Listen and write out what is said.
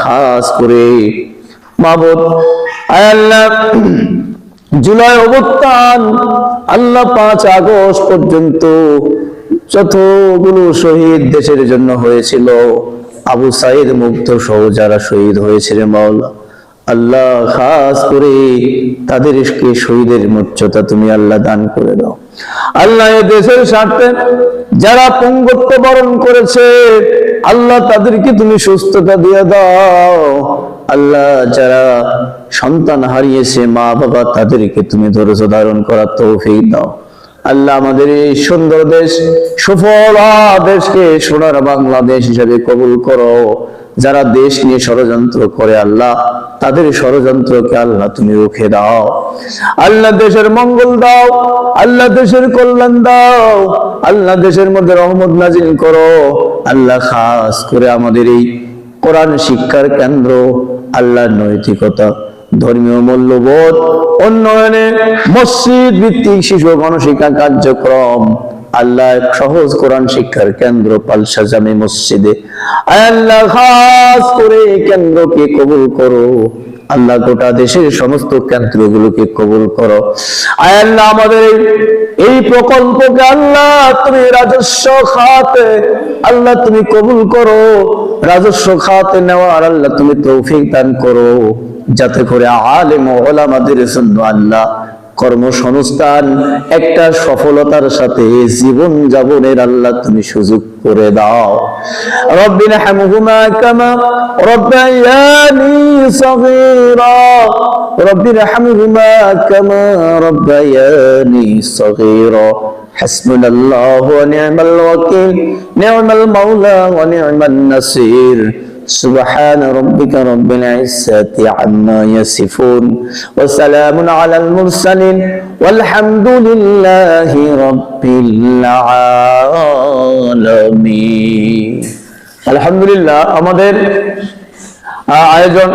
খাস করে। মাবুদ আল্লাহ, জুলাই অবস্থান, আল্লাহ পাঁচ আগস্ট পর্যন্ত যতগুলো শহীদ দেশের জন্য হয়েছিল, আবু সাইদ মুগ্ধ সহ যারা শহীদ হয়েছিলেন মাওলা আল্লাহ খাস করে তাদেরকে শহীদের মর্যাদা তুমি আল্লাহ দান করে দাও। আল্লাহ দেশের স্বার্থে যারা পঙ্গত্ব বরণ করেছে, আল্লাহ তাদেরকে তুমি সুস্থতা দিয়ে দাও। আল্লাহ যারা সন্তান হারিয়েছে, মা বাবা তাদেরকে তুমি ধৈর্য ধারণ করার তৌফিক দাও। আল্লাহ আমাদের এই সুন্দর দেশ, সফল দেশকে সোনার বাংলাদেশ হিসেবে কবুল করো। যারা দেশ নিয়ে ষড়যন্ত্র করে আল্লাহ, তাদের ষড়যন্ত্রকে আল্লাহ তুমি রুখে দাও। আল্লাহ দেশের মঙ্গল দাও, আল্লাহ দেশের কল্যাণ দাও, আল্লাহ দেশের মধ্যে রহমত নাজিল করো। আল্লাহ খাস করে আমাদের এই কোরআন শিক্ষার কেন্দ্র, আল্লাহর নৈতিকতা, ধর্মীয় মূল্যবোধ, উন্নয়নে মসজিদ ভিত্তিক শিশু গণশিক্ষা কার্যক্রম আল্লাহ সহজ কোরআন শিক্ষার কেন্দ্র পালসা জামে মসজিদে আল্লাহ, খাস করে কেন্দ্রকে কবুল করো। আল্লাহ গোটা দেশের সমস্ত কেন্দ্রগুলোকে কবুল করো। আমাদের এই- প্রকল্পকে আল্লাহ তুমি রাজস্ব খাতে, আল্লাহ তুমি কবুল করো। রাজস্ব খাতে নেওয়ার আল্লাহ তুমি তৌফিক দান করো। যাতে করে আলেম ওলামাদের জন্য আল্লাহ কর্মসংস্থান একটা সফলতার সাথে জীবন যাপনের আল্লাহ তুমি সুযোগ করে দাও রব্বিন হামহুমা কামা রব্বায়ানি সগীরা রব্বিন হামহুমা কামা রব্বায়ানি সগীরা حسبنا الله ونعم الوكيل نعم المولى ونعم النصير سبحان ربك رب العزة عما يصفون وسلام على المرسلين والحمد لله رب العالمين الحمد لله আমাদের আহ, আয়োজন